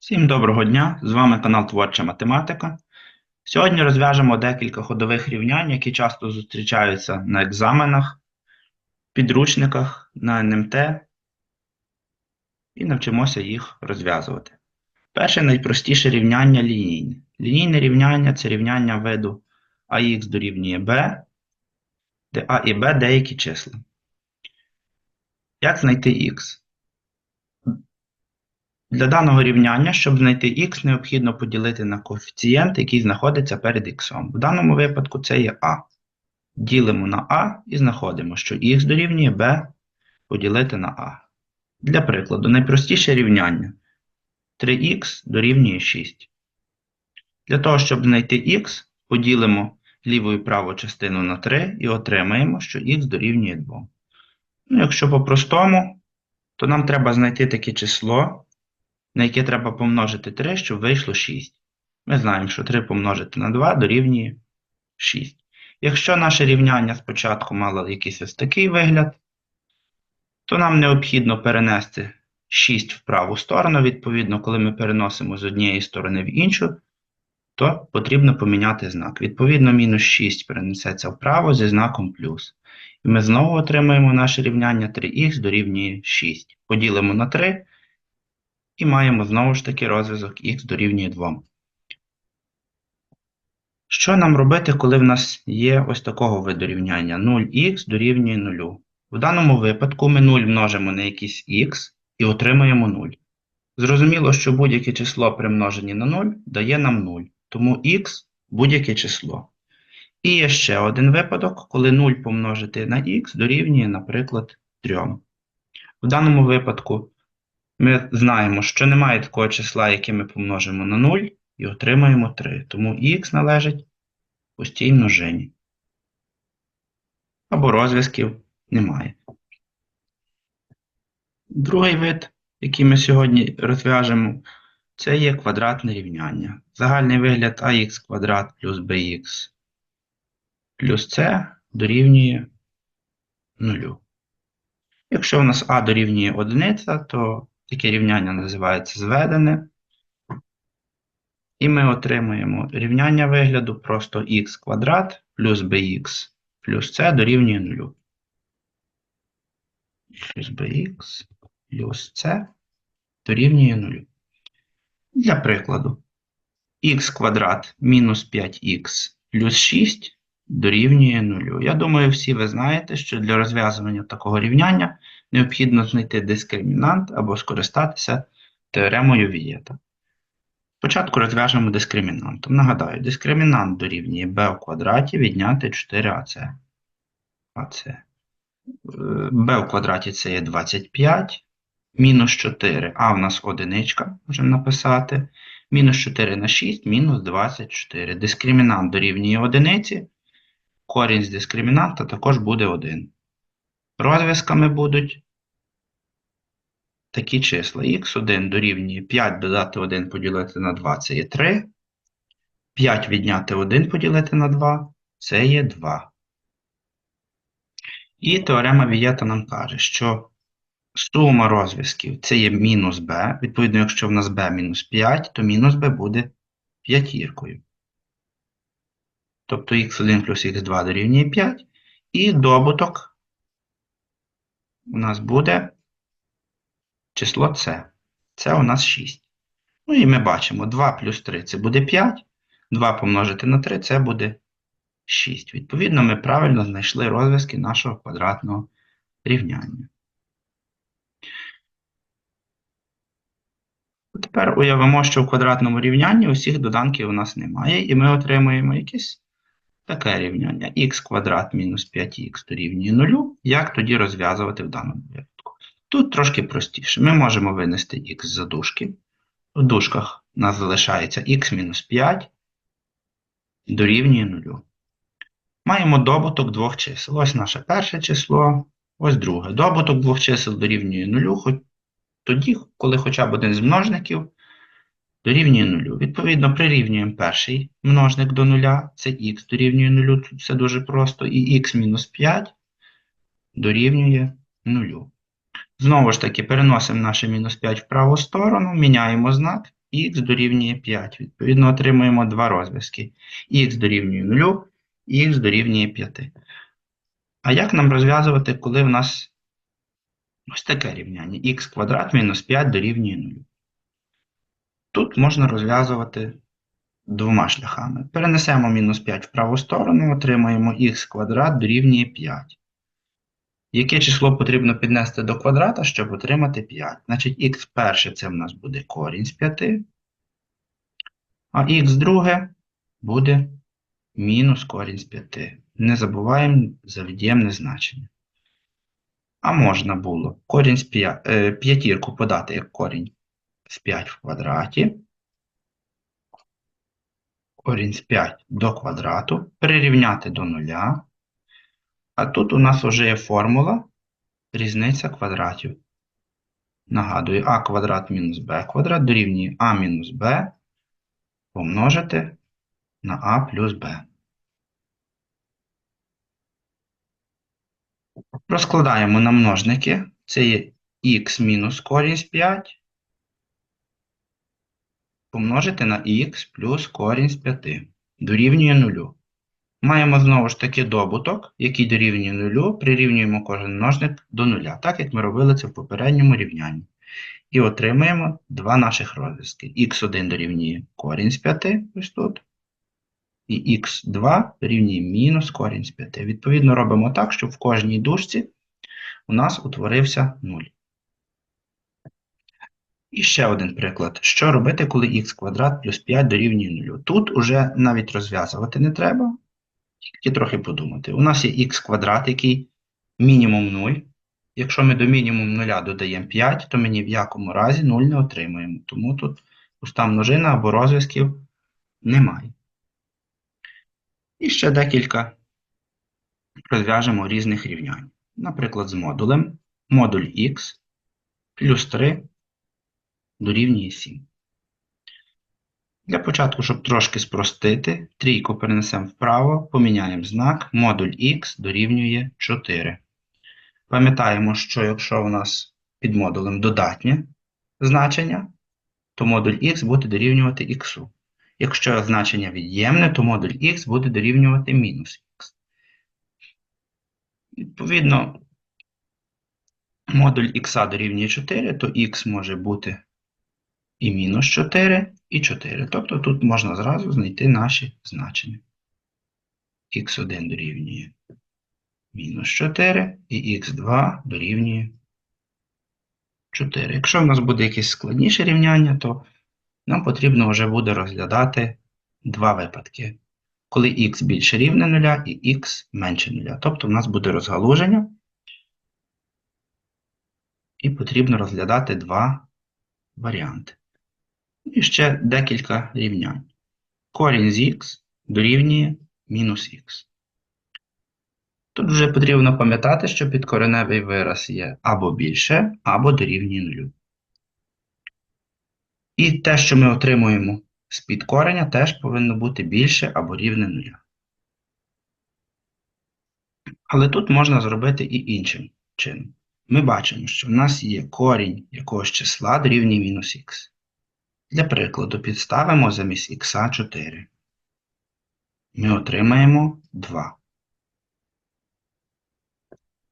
Всім доброго дня! З вами канал Творча Математика. Сьогодні розв'яжемо декілька ходових рівнянь, які часто зустрічаються на екзаменах, підручниках, на НМТ і навчимося їх розв'язувати. Перше найпростіше рівняння лінійне. Лінійне рівняння це рівняння виду ax дорівнює b, де a і b деякі числа. Як знайти x? Для даного рівняння, щоб знайти х, необхідно поділити на коефіцієнт, який знаходиться перед х. В даному випадку це є а. Ділимо на а і знаходимо, що х дорівнює b поділити на а. Для прикладу, найпростіше рівняння 3х дорівнює 6. Для того, щоб знайти х, поділимо ліву і праву частину на 3 і отримаємо, що х дорівнює 2. Ну, якщо по-простому, то нам треба знайти таке число на яке треба помножити 3, щоб вийшло 6. Ми знаємо, що 3 помножити на 2 дорівнює 6. Якщо наше рівняння спочатку мало якийсь ось такий вигляд, то нам необхідно перенести 6 в праву сторону. Відповідно, коли ми переносимо з однієї сторони в іншу, то потрібно поміняти знак. Відповідно, мінус 6 перенесеться вправо зі знаком плюс. І ми знову отримаємо наше рівняння 3х дорівнює 6. Поділимо на 3. І маємо знову ж таки розв'язок х дорівнює 2. Що нам робити, коли в нас є ось такого виду рівняння 0х дорівнює 0? В даному випадку ми 0 множимо на якийсь х і отримаємо 0. Зрозуміло, що будь-яке число при множенні на 0 дає нам 0, тому х будь-яке число. І є ще один випадок, коли 0 помножити на х дорівнює, наприклад, 3. В даному випадку ми знаємо, що немає такого числа, яке ми помножимо на 0, і отримаємо 3. Тому х належить постійній множині. Або розв'язків немає. Другий вид, який ми сьогодні розв'яжемо, це є квадратне рівняння. Загальний вигляд ax квадрат плюс bx плюс c дорівнює 0. Якщо у нас а дорівнює 1, то Таке рівняння називається зведене. І ми отримуємо рівняння вигляду просто х квадрат плюс bx плюс c дорівнює 0. Плюс bx плюс c дорівнює 0. Для прикладу, х квадрат мінус 5х плюс 6 дорівнює 0. Я думаю, всі ви знаєте, що для розв'язування такого рівняння необхідно знайти дискримінант або скористатися теоремою Вієта. Спочатку розв'яжемо дискримінантом. Нагадаю, дискримінант дорівнює b в квадраті відняти 4ac. АЦ. b в квадраті це є 25. Мінус 4, а в нас одиничка, можемо написати. Мінус 4 на 6, мінус 24. Дискримінант дорівнює одиниці. Корінь з дискримінанта також буде 1. Розв'язками будуть такі числа. х1 дорівнює 5 додати 1 поділити на 2 це є 3. 5 відняти 1 поділити на 2 це є 2. І теорема Вієта нам каже, що сума розв'язків це є мінус b. Відповідно, якщо в нас b мінус 5, то мінус b буде п'ятіркою. Тобто х1 плюс х2 дорівнює 5. І добуток у нас буде число С. Це у нас 6. Ну і ми бачимо 2 плюс 3 це буде 5. 2 помножити на 3 це буде 6. Відповідно, ми правильно знайшли розв'язки нашого квадратного рівняння. Тепер уявимо, що в квадратному рівнянні усіх доданків у нас немає, і ми отримуємо якесь таке рівняння х квадрат мінус 5х дорівнює 0. Як тоді розв'язувати в даному випадку? Тут трошки простіше. Ми можемо винести х за дужки. В дужках у нас залишається х мінус 5 дорівнює 0. Маємо добуток двох чисел. Ось наше перше число, ось друге. Добуток двох чисел дорівнює 0, тоді, коли хоча б один з множників дорівнює 0. Відповідно, прирівнюємо перший множник до 0, це х дорівнює 0, тут все дуже просто, і х мінус 5 дорівнює 0. Знову ж таки, переносимо наше мінус 5 в праву сторону, міняємо знак х дорівнює 5. Відповідно, отримуємо два розв'язки. х дорівнює 0, х дорівнює 5. А як нам розв'язувати, коли в нас ось таке рівняння? х квадрат мінус 5 дорівнює 0. Тут можна розв'язувати двома шляхами. Перенесемо мінус 5 в праву сторону, отримаємо х квадрат дорівнює 5. Яке число потрібно піднести до квадрата, щоб отримати 5? Значить, х перше це в нас буде корінь з 5, а х друге буде мінус корінь з 5. Не забуваємо за від'ємне значення. А можна було корінь з 5, е, п'ятірку подати як корінь з 5 в квадраті. Корінь з 5 до квадрату, прирівняти до нуля. А тут у нас вже є формула різниця квадратів. Нагадую, а квадрат мінус b квадрат дорівнює а мінус b помножити на а плюс b. Розкладаємо на множники. Це є х мінус корінь з 5 помножити на х плюс корінь з 5 дорівнює 0. Маємо знову ж таки добуток, який дорівнює 0, прирівнюємо кожен множник до 0, так як ми робили це в попередньому рівнянні. І отримаємо два наших розв'язки. х1 дорівнює корінь з 5, ось тут, і х2 дорівнює мінус корінь з 5. Відповідно, робимо так, щоб в кожній дужці у нас утворився 0. І ще один приклад. Що робити, коли х квадрат плюс 5 дорівнює 0? Тут уже навіть розв'язувати не треба, тільки трохи подумати. У нас є х квадрат, який мінімум 0. Якщо ми до мінімум 0 додаємо 5, то ми ні в якому разі 0 не отримаємо. Тому тут пуста множина або розв'язків немає. І ще декілька розв'яжемо різних рівнянь. Наприклад, з модулем. Модуль х плюс 3 дорівнює 7. Для початку, щоб трошки спростити, трійку перенесемо вправо, поміняємо знак, модуль х дорівнює 4. Пам'ятаємо, що якщо у нас під модулем додатнє значення, то модуль х буде дорівнювати х. Якщо значення від'ємне, то модуль х буде дорівнювати мінус х. Відповідно, модуль х дорівнює 4, то х може бути і мінус 4, і 4. Тобто тут можна зразу знайти наші значення. х1 дорівнює мінус 4 і х2 дорівнює 4. Якщо в нас буде якесь складніше рівняння, то нам потрібно вже буде розглядати два випадки. Коли х більше рівне 0 і х менше 0. Тобто в нас буде розгалуження. І потрібно розглядати два варіанти. І ще декілька рівнянь. Корінь з х дорівнює мінус х. Тут вже потрібно пам'ятати, що підкореневий вираз є або більше, або дорівнює нулю. І те, що ми отримуємо з підкорення, теж повинно бути більше або рівне нуля. Але тут можна зробити і іншим чином. Ми бачимо, що в нас є корінь якогось числа дорівнює мінус х. Для прикладу, підставимо замість х 4. Ми отримаємо 2.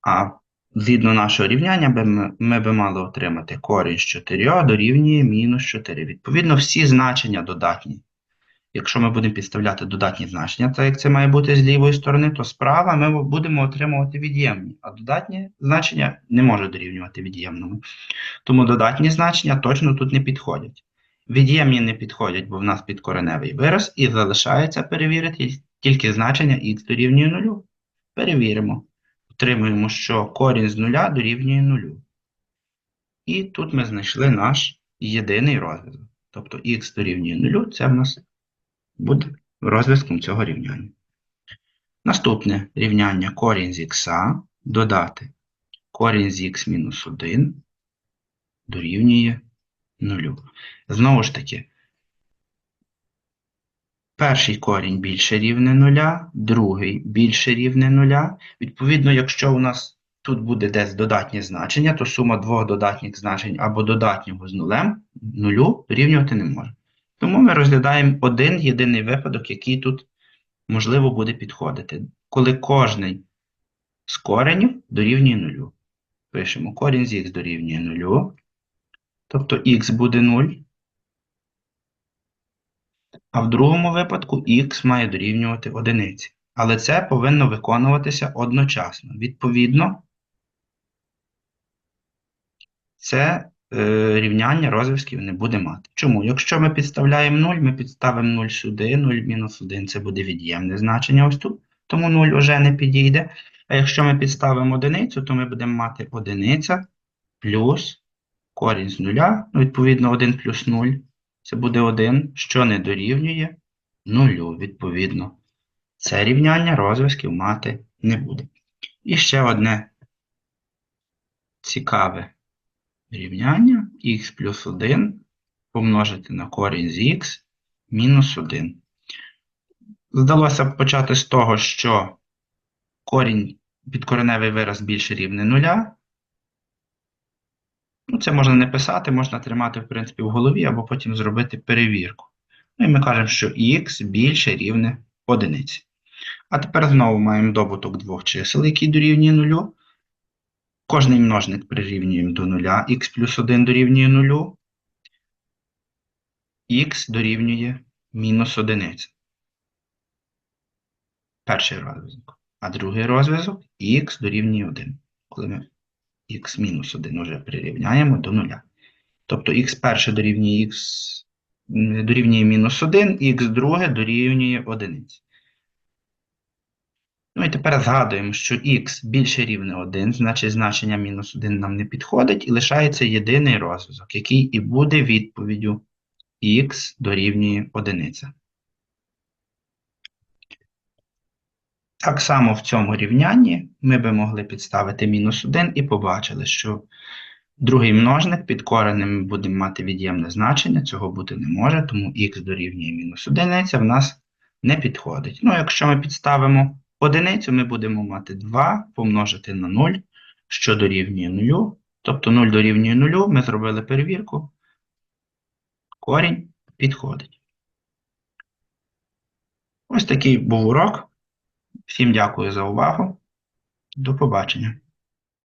А згідно нашого рівняння, ми, би мали отримати корінь з 4 дорівнює мінус 4. Відповідно, всі значення додатні. Якщо ми будемо підставляти додатні значення, так як це має бути з лівої сторони, то справа ми будемо отримувати від'ємні, а додатні значення не можуть дорівнювати від'ємному. Тому додатні значення точно тут не підходять. Від'ємні не підходять, бо в нас підкореневий вираз, і залишається перевірити тільки значення х дорівнює 0. Перевіримо. Отримуємо, що корінь з 0 дорівнює 0. І тут ми знайшли наш єдиний розв'язок. Тобто х дорівнює 0 це в нас буде розв'язком цього рівняння. Наступне рівняння корінь з х додати корінь з х мінус 1 дорівнює 0. Знову ж таки, перший корінь більше рівне 0, другий більше рівне 0. Відповідно, якщо у нас тут буде десь додатнє значення, то сума двох додатніх значень або додатнього з нулем нулю дорівнювати не може. Тому ми розглядаємо один єдиний випадок, який тут можливо буде підходити. Коли кожний з коренів дорівнює нулю. Пишемо корінь з х дорівнює нулю. Тобто х буде 0. А в другому випадку х має дорівнювати одиниці. Але це повинно виконуватися одночасно. Відповідно, це е, рівняння розв'язків не буде мати. Чому? Якщо ми підставляємо 0, ми підставимо 0 сюди, 0 мінус 1 це буде від'ємне значення ось тут, тому 0 вже не підійде. А якщо ми підставимо одиницю, то ми будемо мати одиниця плюс корінь з нуля, ну, відповідно 1 плюс 0, це буде 1, що не дорівнює нулю, відповідно. Це рівняння розв'язків мати не буде. І ще одне цікаве рівняння х плюс 1 помножити на корінь з х мінус 1. Здалося б почати з того, що корінь підкореневий вираз більше рівне нуля. Ну, це можна не писати, можна тримати, в принципі, в голові, або потім зробити перевірку. Ну і ми кажемо, що х більше рівне одиниці. А тепер знову маємо добуток двох чисел, який дорівнює нулю. Кожний множник прирівнюємо до нуля, х плюс 1 дорівнює нулю, х дорівнює мінус одиниця. Перший розв'язок. А другий розв'язок х дорівнює 1. Коли ми х мінус 1 вже прирівняємо до нуля. Тобто х перше дорівнює х дорівнює мінус 1, х друге дорівнює 1. Ну і тепер згадуємо, що х більше рівне 1, значить значення мінус 1 нам не підходить, і лишається єдиний розв'язок, який і буде відповіддю х дорівнює 1. Так само в цьому рівнянні ми би могли підставити мінус 1 і побачили, що другий множник під коренем ми будемо мати від'ємне значення, цього бути не може, тому х дорівнює мінус 1 в нас не підходить. Ну, якщо ми підставимо одиницю, ми будемо мати 2 помножити на 0, що дорівнює 0. Тобто 0 дорівнює 0, ми зробили перевірку. Корінь підходить. Ось такий був урок. Всім дякую за увагу. До побачення.